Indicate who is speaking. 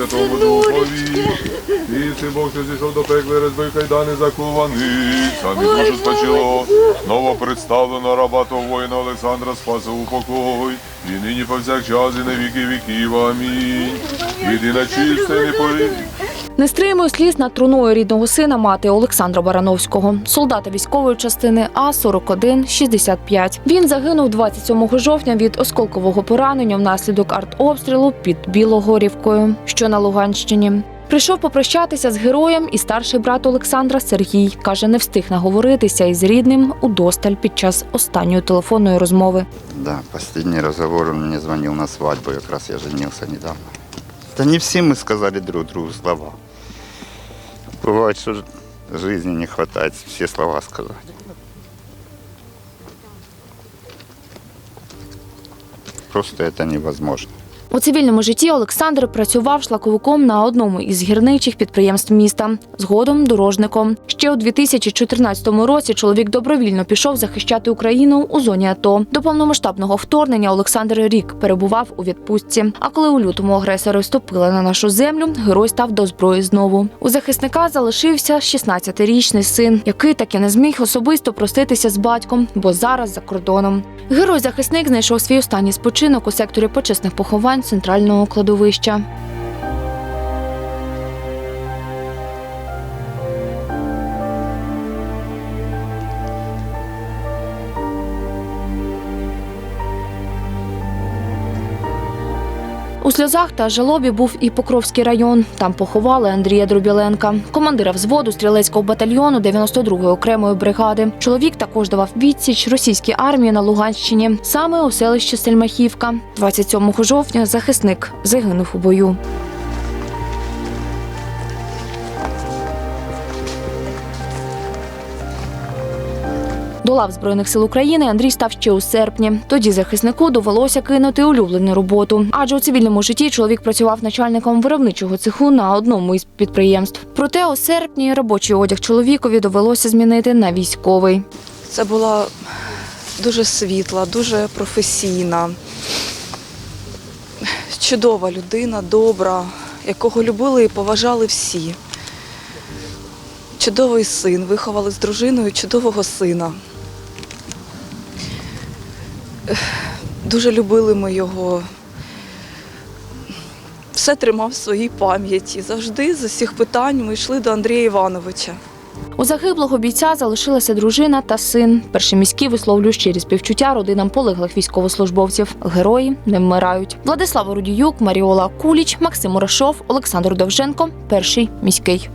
Speaker 1: Святому Духові. І си Бог, що зійшов до пекли, розбив кайдани закований. Самі душу спочило. Новопредставлено раба того воїна Олександра спаса у покой. І нині повсякчас, і на віки віків. Амінь. Єдина чиста і непорівна.
Speaker 2: Не стримує сліз над труною рідного сина мати Олександра Барановського, солдата військової частини А 41 65 Він загинув 27 жовтня від осколкового поранення внаслідок артобстрілу під Білогорівкою, що на Луганщині. Прийшов попрощатися з героєм і старший брат Олександра Сергій каже, не встиг наговоритися із рідним удосталь під час останньої телефонної розмови.
Speaker 3: Да, последний разговор он мне звонил на свадьбу, как раз я женился недавно. Да не все мы сказали друг другу слова. Бывает, что жизни не хватает все слова сказать. Просто это невозможно.
Speaker 2: У цивільному житті Олександр працював шлаковиком на одному із гірничих підприємств міста, згодом дорожником. Ще у 2014 році чоловік добровільно пішов захищати Україну у зоні АТО. До повномасштабного вторгнення Олександр рік перебував у відпустці. А коли у лютому агресори вступили на нашу землю, герой став до зброї знову. У захисника залишився 16-річний син, який таки не зміг особисто проститися з батьком, бо зараз за кордоном. Герой-захисник знайшов свій останній спочинок у секторі почесних поховань центрального кладовища. У сльозах та жалобі був і Покровський район. Там поховали Андрія Дробіленка, командира взводу стрілецького батальйону 92-ї окремої бригади. Чоловік також давав відсіч російській армії на Луганщині, саме у селищі Сельмахівка. 27 жовтня захисник загинув у бою. До лав Збройних сил України Андрій став ще у серпні. Тоді захиснику довелося кинути улюблену роботу, адже у цивільному житті чоловік працював начальником виробничого цеху на одному із підприємств. Проте у серпні робочий одяг чоловікові довелося змінити на військовий.
Speaker 4: Це була дуже світла, дуже професійна, чудова людина, добра, якого любили і поважали всі. Чудовий син, виховали з дружиною чудового сина. Дуже любили ми його. Все тримав в своїй пам'яті. Завжди з усіх питань ми йшли до Андрія Івановича.
Speaker 2: У загиблого бійця залишилася дружина та син. Перші висловлюють щирі співчуття родинам полеглих військовослужбовців. Герої не вмирають. Владислава Рудіюк, Маріола Куліч, Максим Мурашов, Олександр Довженко. Перший міський.